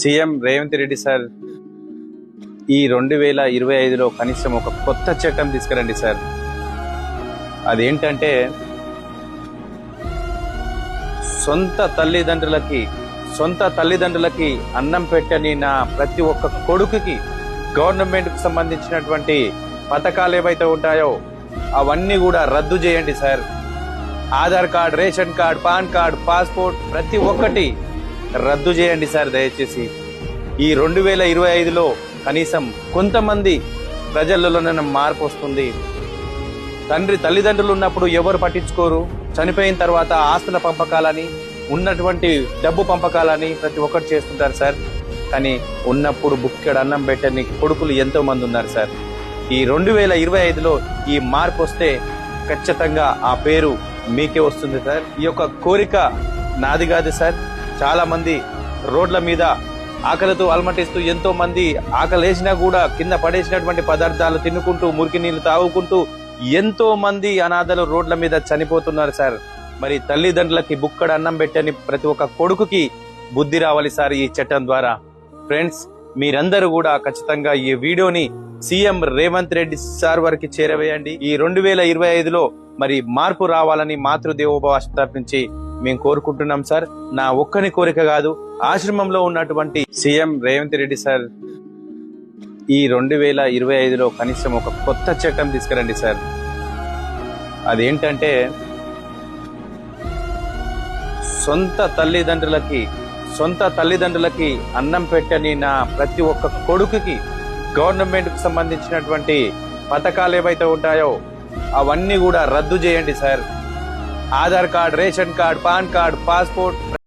CM Revanth Reddy sir ఈ రెండు వేల ఇరవై ఐదులో కనీసం ఒక కొత్త చట్టం తీసుకురండి సార్. అదేంటంటే సొంత తల్లిదండ్రులకి సొంత తల్లిదండ్రులకి అన్నం పెట్టని నా ప్రతి ఒక్క కొడుకుకి గవర్నమెంట్కు సంబంధించినటువంటి పథకాలు ఏవైతే ఉంటాయో అవన్నీ కూడా రద్దు చేయండి sir. Aadhaar card ration card PAN card passport ప్రతి ఒక్కటి రద్దు చేయండి సార్ దయచేసి. ఈ రెండు వేల ఇరవై ఐదులో కనీసం కొంతమంది ప్రజల్లోనే మార్పు వస్తుంది. తండ్రి తల్లిదండ్రులు ఉన్నప్పుడు ఎవరు పట్టించుకోరు? చనిపోయిన తర్వాత ఆస్తుల పంపకాలని ఉన్నటువంటి డబ్బు పంపకాలని ప్రతి ఒక్కరు చేస్తుంటారు సార్. కానీ ఉన్నప్పుడు బుక్కెడు అన్నం పెట్టని కొడుకులు ఎంతో మంది ఉన్నారు సార్. ఈ రెండు వేల ఇరవై ఐదులో ఈ మార్పు వస్తే ఖచ్చితంగా ఆ పేరు మీకే వస్తుంది సార్. ఈ యొక్క కోరిక నాది కాదు సార్. చాలా మంది రోడ్ల మీద ఆకలితో అలమటిస్తూ ఎంతో మంది ఆకలేసినా కూడా కింద పడేసినటువంటి పదార్థాలు తినుకుంటూ మురికి నీళ్ళు తాగుకుంటూ ఎంతో మంది అనాథలు రోడ్ల మీద చనిపోతున్నారు సార్. మరి తల్లిదండ్రులకి బుక్కడ అన్నం పెట్టని ప్రతి ఒక్క కొడుకుకి బుద్ధి రావాలి సార్ ఈ చట్టం ద్వారా. ఫ్రెండ్స్ మీరందరూ కూడా ఖచ్చితంగా ఈ వీడియోని సీఎం రేవంత్ రెడ్డి సార్ వారికి చేరవేయండి. ఈ రెండు వేల ఇరవై ఐదులో మరి మార్పు రావాలని మాతృదేవోభవ తరపు నుంచి మేము కోరుకుంటున్నాం సార్. నా ఒక్కని కోరిక కాదు ఆశ్రమంలో ఉన్నటువంటి సీఎం రేవంత్ రెడ్డి సార్ ఈ రెండు వేల ఇరవై ఐదులో కనీసం ఒక కొత్త చట్టం తీసుకురండి సార్. అదేంటంటే సొంత తల్లిదండ్రులకి సొంత తల్లిదండ్రులకి అన్నం పెట్టని నా ప్రతి ఒక్క కొడుకుకి గవర్నమెంట్కి సంబంధించినటువంటి పథకాలు ఏవైతే ఉంటాయో అవన్నీ కూడా రద్దు చేయండి sir. Aadhaar card ration card PAN card passport